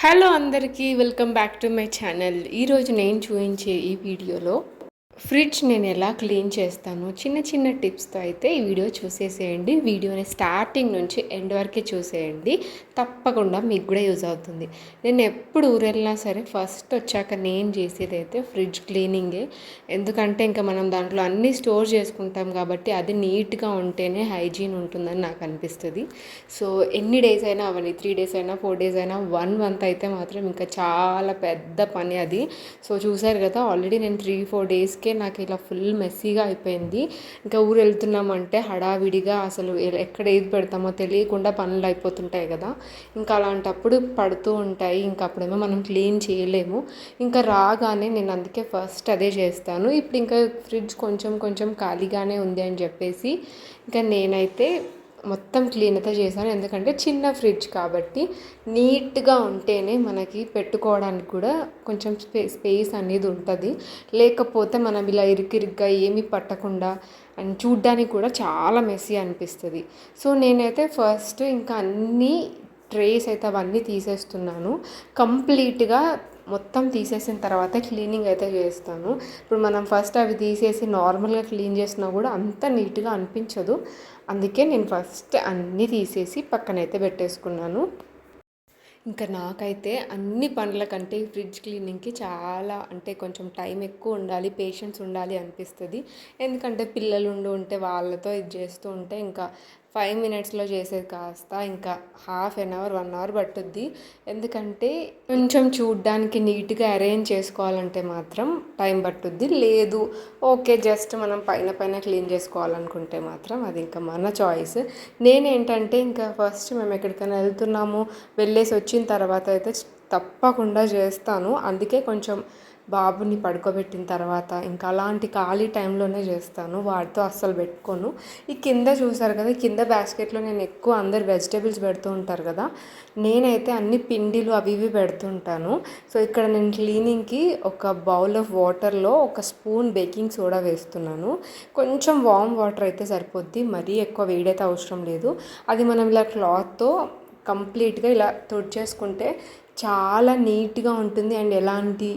Hello అందరికీ welcome back to my channel ఈరోజు నేను చూపించే ఈ వీడియోలో ఫ్రిడ్జ్ నేను ఎలా క్లీన్ చేస్తాను చిన్న చిన్న టిప్స్తో అయితే ఈ వీడియో చూసేసేయండి. వీడియోని స్టార్టింగ్ నుంచి ఎండ్ వరకే చూసేయండి. తప్పకుండా మీకు కూడా యూజ్ అవుతుంది. నేను ఎప్పుడు ఊరెళ్ళినా సరే ఫస్ట్ వచ్చాక నేను చేసేది అయితే ఫ్రిడ్జ్ క్లీనింగే. ఎందుకంటే ఇంకా మనం దాంట్లో అన్నీ స్టోర్ చేసుకుంటాం కాబట్టి అది నీట్గా ఉంటేనే హైజీన్ ఉంటుందని నాకు అనిపిస్తుంది. సో ఎన్ని డేస్ అయినా అవన్నీ త్రీ డేస్ అయినా ఫోర్ డేస్ అయినా వన్ మంత్ అయితే మాత్రం ఇంకా చాలా పెద్ద పని అది. సో చూసారు కదా ఆల్రెడీ నేను త్రీ ఫోర్ డేస్కే నాకు ఇలా ఫుల్ మెస్సీగా అయిపోయింది. ఇంకా ఊరు వెళ్తున్నామంటే హడావిడిగా అసలు ఎక్కడ ఏది పెడతామో తెలియకుండా పనులు అయిపోతుంటాయి కదా. ఇంకా అలాంటప్పుడు పడుతూ ఉంటాయి. ఇంకా అప్పుడేమో మనం క్లీన్ చేయలేము. ఇంకా రాగానే నేను అందుకే ఫస్ట్ అదే చేస్తాను. ఇప్పుడు ఇంకా ఫ్రిడ్జ్ కొంచెం కొంచెం ఖాళీగానే ఉంది అని చెప్పేసి ఇంకా నేనైతే మొత్తం క్లీన్ అయితే చేశాను. ఎందుకంటే చిన్న ఫ్రిడ్జ్ కాబట్టి నీట్గా ఉంటేనే మనకి పెట్టుకోవడానికి కూడా కొంచెం స్పే స్పేస్ అనేది ఉంటుంది. లేకపోతే మనం ఇలా ఇరుకిరుగ్గా ఏమీ పట్టకుండా అండ్ చూడ్డానికి కూడా చాలా మెస్సీ అనిపిస్తుంది. సో నేనైతే ఫస్ట్ ఇంకా అన్నీ ట్రేస్ అయితే అవన్నీ తీసేస్తున్నాను. కంప్లీట్గా మొత్తం తీసేసిన తర్వాత క్లీనింగ్ అయితే చేస్తాను. ఇప్పుడు మనం ఫస్ట్ అవి తీసేసి నార్మల్గా క్లీన్ చేసినా కూడా అంత నీట్గా అనిపించదు. అందుకే నేను ఫస్ట్ అన్నీ తీసేసి పక్కనైతే పెట్టేసుకున్నాను. ఇంకా నాకైతే అన్ని పనుల కంటే ఫ్రిడ్జ్ క్లీనింగ్కి చాలా అంటే కొంచెం టైం ఎక్కువ ఉండాలి పేషెన్స్ ఉండాలి అనిపిస్తుంది. ఎందుకంటే పిల్లలు ఉండి ఉంటే వాళ్ళతో ఇది చేస్తూ ఉంటే ఇంకా ఫైవ్ మినిట్స్లో చేసేది కాస్త ఇంకా half an hour one hour పట్టుద్ది. ఎందుకంటే కొంచెం చూడ్డానికి నీట్గా అరేంజ్ చేసుకోవాలంటే మాత్రం టైం పట్టుద్ది. లేదు ఓకే జస్ట్ మనం పైన పైన క్లీన్ చేసుకోవాలనుకుంటే మాత్రం అది ఇంకా మన చాయిస్. నేనేంటంటే ఇంకా ఫస్ట్ మేము ఎక్కడికైనా వెళ్తున్నాము వెళ్ళేసి వచ్చిన తర్వాత అయితే తప్పకుండా చేస్తాను. అందుకే కొంచెం బాబుని పడుకోబెట్టిన తర్వాత ఇంకా అలాంటి ఖాళీ టైంలోనే చేస్తాను. వాటితో అస్సలు పెట్టుకోను. ఈ కింద చూసారు కదా కింద బాస్కెట్లో నేను ఎక్కువ అందరు వెజిటేబుల్స్ పెడుతూ ఉంటారు కదా నేనైతే అన్ని పిండిలు అవి ఇవి పెడుతుంటాను సో ఇక్కడ నేను క్లీనింగ్కి ఒక బౌల్ ఆఫ్ వాటర్లో ఒక స్పూన్ బేకింగ్ సోడా వేస్తున్నాను. కొంచెం వామ్ వాటర్ అయితే సరిపోద్ది మరీ ఎక్కువ వేడైతే అవసరం లేదు. అది మనం ఇలా క్లాత్తో కంప్లీట్గా ఇలా తుడిచేసుకుంటే చాలా నీట్గా ఉంటుంది. అండ్ ఎలాంటి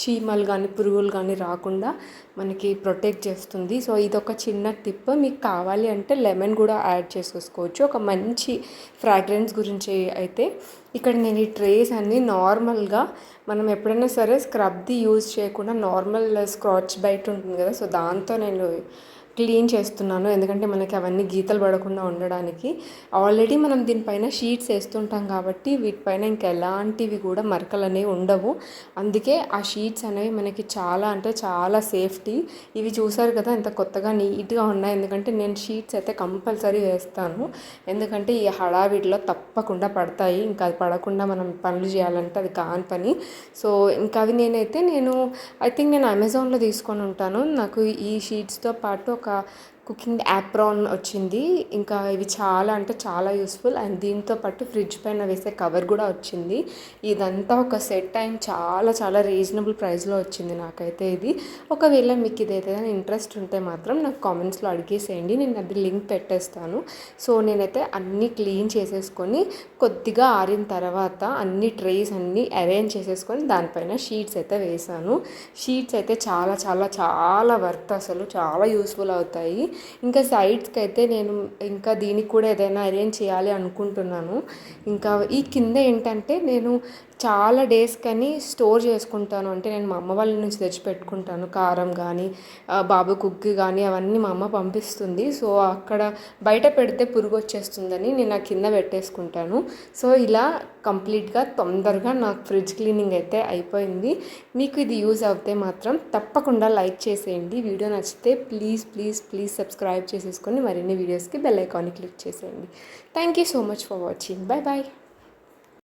చీమలు కానీ పురుగులు కానీ రాకుండా మనకి ప్రొటెక్ట్ చేస్తుంది. సో ఇది ఒక చిన్న టిప్. మీకు కావాలి అంటే లెమన్ కూడా యాడ్ చేసుకోవచ్చు ఒక మంచి ఫ్రాగ్రెన్స్ గురించి అయితే ఇక్కడ నేను ఈ ట్రేస్ అన్ని నార్మల్గా మనం ఎప్పుడైనా సరే స్క్రబ్ది యూజ్ చేయకుండా నార్మల్ స్క్రాచ్ బయట ఉంటుంది కదా సో దాంతో నేను క్లీన్ చేస్తున్నాను. ఎందుకంటే మనకి అవన్నీ గీతలు పడకుండా ఉండడానికి. ఆల్రెడీ మనం దీనిపైన షీట్స్ వేస్తుంటాం కాబట్టి వీటిపైన ఇంకా ఎలాంటివి కూడా మరకలు అనేవి ఉండవు. అందుకే ఆ షీట్స్ అనేవి మనకి చాలా అంటే చాలా సేఫ్టీ ఇవి చూసారు కదా ఇంత కొత్తగా నీట్గా ఉన్నాయి. ఎందుకంటే నేను షీట్స్ అయితే కంపల్సరీ వేస్తాను. ఎందుకంటే ఈ హడావిడిలో తప్పకుండా పడతాయి. ఇంకా అది పడకుండా మనం పనులు చేయాలంటే అది కాని పని. సో ఇంకా అవి నేనైతే నేను ఐ థింక్ నేను అమెజాన్లో తీసుకొని ఉంటాను. నాకు ఈ షీట్స్తో పాటు ఒక ఒక కుకింగ్ యాప్రాన్ వచ్చింది. ఇంకా ఇవి చాలా అంటే చాలా యూస్ఫుల్. అండ్ దీంతో పాటు ఫ్రిడ్జ్ పైన వేసే కవర్ కూడా వచ్చింది. ఇదంతా ఒక సెట్ టైం చాలా చాలా రీజనబుల్ ప్రైస్లో వచ్చింది నాకైతే ఇది. ఒకవేళ మీకు ఇది ఏదైనా ఇంట్రెస్ట్ ఉంటే మాత్రం నాకు కామెంట్స్లో అడిగేసేయండి. నేను అది లింక్ పెట్టేస్తాను. సో నేనైతే అన్నీ క్లీన్ చేసేసుకొని కొద్దిగా ఆరిన తర్వాత అన్ని ట్రేస్ అన్నీ అరేంజ్ చేసేసుకొని దానిపైన షీట్స్ అయితే వేసాను. షీట్స్ అయితే చాలా చాలా చాలా వర్త్ అసలు. చాలా యూస్ఫుల్ అవుతాయి. ఇంకా సైడ్స్కి అయితే నేను ఇంకా దీనికి కూడా ఏదైనా అరేంజ్ చేయాలి అనుకుంటున్నాను. ఇంకా ఈ కింద ఏంటంటే నేను చాలా డేస్ కానీ స్టోర్ చేసుకుంటాను. అంటే నేను మా అమ్మ వాళ్ళ నుంచి తెచ్చి పెట్టుకుంటాను కారం కానీ బాబు కుక్కి కానీ అవన్నీ మా అమ్మ పంపిస్తుంది. సో అక్కడ బయట పెడితే పురుగు వచ్చేస్తుందని నేను ఆ కింద పెట్టేసుకుంటాను. సో ఇలా కంప్లీట్గా తొందరగా నాకు ఫ్రిడ్జ్ క్లీనింగ్ అయితే అయిపోయింది. మీకు ఇది యూజ్ అవుతే మాత్రం తప్పకుండా లైక్ చేసేయండి. వీడియో నచ్చితే ప్లీజ్ ప్లీజ్ ప్లీజ్ సబ్స్క్రైబ్ చేసేసుకొని మరిన్ని వీడియోస్కి బెల్ ఐకాన్ని క్లిక్ చేసేయండి. Thank you so much for watching bye bye